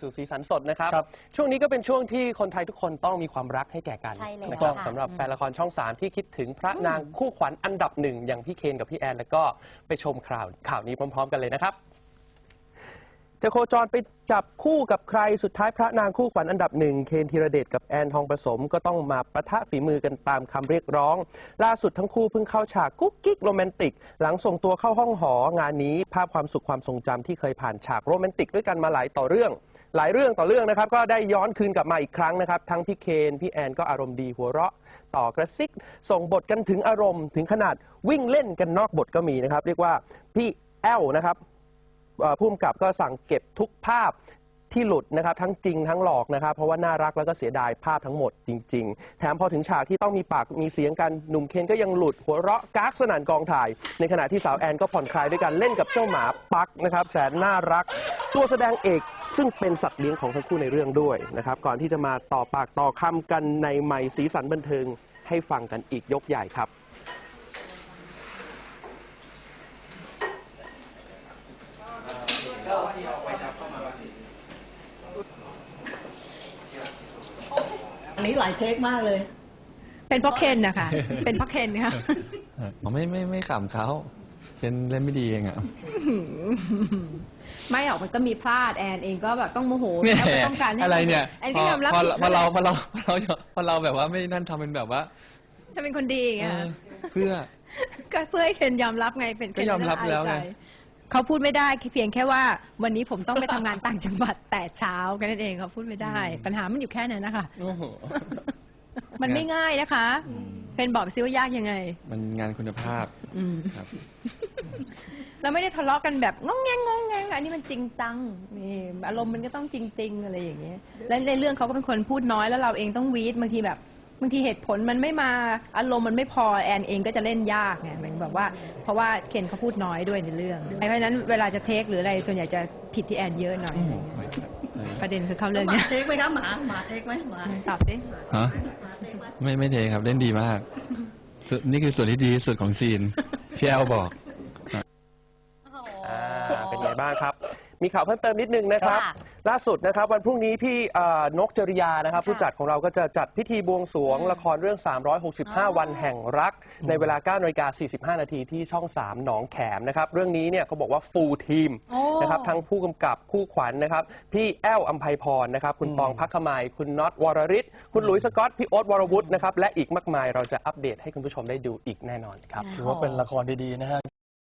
สู่สีสันสดนะครับ ครับช่วงนี้ก็เป็นช่วงที่คนไทยทุกคนต้องมีความรักให้แก่กันใช่แล้วนะครับค่ะสำหรับแฟนละครช่อง 3 ที่คิดถึงพระนางคู่ขวัญอันดับหนึ่งอย่างพี่เคนกับพี่แอน แล้วก็ไปชมข่าวข่าวนี้พร้อม ๆ กันเลยนะครับ จะโคจรไปจับคู่กับใครสุดท้ายพระนางคู่ขวัญอันดับหนึ่งเคนธีรเดชกับแอนทองผสมก็ต้องมาประทะฝีมือกันตามคำเรียกร้อง ล่าสุดทั้งคู่เพิ่งเข้าฉากกุ๊กกิ๊กโรแมนติก หลังส่งตัวเข้าห้องหอ งานนี้ภาพความสุขความทรงจำที่เคยผ่านฉากโรแมนติกด้วยกันมาหลายต่อเรื่อง หลายเรื่องต่อเรื่องนะครับ ก็ได้ย้อนคืนกลับมาอีกครั้งนะครับ ทั้งพี่เคน พี่แอนก็อารมณ์ดีหัวเราะ ต่อกระซิก ส่งบทกันถึงอารมณ์ถึงขนาดวิ่งเล่นกันนอกบทก็มีนะครับ เรียกว่าพี่แอลนะครับเอ่อผู้กำกับก็สั่งเก็บทุกภาพ ที่หลุดนะครับทั้งจริงทั้งหลอกนะครับ เพราะว่าน่ารักแล้วก็เสียดายภาพทั้งหมดจริง ๆ แถมพอถึงฉากที่ต้องมีปากมีเสียงกันหนุ่มเคนก็ยังหลุดหัวเราะกากสนั่นกองถ่าย ในขณะที่สาวแอนก็ผ่อนคลายด้วยการเล่นกับเจ้าหมาปักนะครับแสนน่ารัก ตัวแสดงเอกซึ่งเป็นสัตว์เลี้ยงของทั้งคู่ในเรื่องด้วยนะครับก่อนที่จะมาต่อปากต่อคำกันในไมค์สีสันบันเทิงให้ฟังกันอีกยกใหญ่ครับ นนี้หลายเทคมากเลย เป็นเพราะเคนนะคะเป็นเพราะเคนค่ะผมไม่ไม่ไม่ขำเขาเป็นเล่นไม่ดีเองอะไม่หรอกมันก็มีพลาดแอนเองก็แบบต้องโมโหเนี่ยแล้วก็ต้องการให้อะไรเนี่ยแอนพก็อยอมรับพอผิดพอเราพอเราพอเราพอเราแบบว่าไม่นั่นทำเป็นแบบว่าถ้าเป็นคนดีอย่างเอเงี้ยอเพื่อ ก็เพื่อให้เคนยอมรับไงเป็นเคนก็ยอมรับจะด้แล้วไงอายใจ เขาพูดไม่ได้เพียงแค่ว่าวันนี้ผมต้องไปทำงานต่างจังหวัดแต่เช้าแค่นั้นเองเขาพูดไม่ได้ ปัญหามันอยู่แค่นั้นนะคะ โอ้โห มันไม่ง่ายนะคะ เป็นบอกซิว่ายากยังไง มันงานคุณภาพอืม ครับ เราไม่ได้ทะเลาะกันแบบงองแงงงองแงงอันนี้มันจริงจังนี่อารมณ์มันก็ต้องจริง ๆ อะไรอย่างเงี้ย และในเรื่องเขาก็เป็นคนพูดน้อยแล้วเราเองต้องวีดบางทีแบบบางทีเหตุผลมันไม่มาอารมณ์มันไม่พอแอนเองก็จะเล่นยากไงเหมือนแบบว่าเพราะว่าเคนเขาพูดน้อยด้วยในเรื่องเพราะฉะนั้นเวลาจะเทคหรืออะไรส่วนใหญ่จะผิดที่แอนเยอะหน่อยอะไรอย่างเงี้ยไม่ครับเออประเด็นคือเข้าเรื่องหมาเนี้ยเทคไหมครับหมาหมาเทคไหมหมาตอบดิฮะไม่ไม่เทครับเล่นดีมากส่วนนี่คือส่วนที่ดีที่สุดของซีนพี่แอลบอกอ่าเป็นไงบ้างครับ มีข่าวเพิ่มเติมนิดนึงนะครับค่ะ ล่าสุดนะครับวันพรุ่งนี้พี่เอ่อนกจริยานะครับ ผู้จัดของเราก็จะจัดพิธีบวงสรวงละครเรื่อง 365 วันแห่งรัก ในเวลา9นาฬิกา45 นาทีที่ช่อง 3 หนองแขมนะครับ เรื่องนี้เนี่ยเขาบอกว่าฟูลทีมโอ้ นะครับทั้งผู้กำกับคู่ขวัญนะครับ พี่แอ้วอัมไพพรนะครับ คุณตองพักขมายคุณน็อตวรริศคุณหลุยส์สกอตพี่โอ๊ตวรวุฒินะครับและอีกมากมายเราจะอัปเดตให้คุณผู้ชมได้ดูอีกแน่นอนครับ ถือว่าเป็นละครดีๆนะฮะ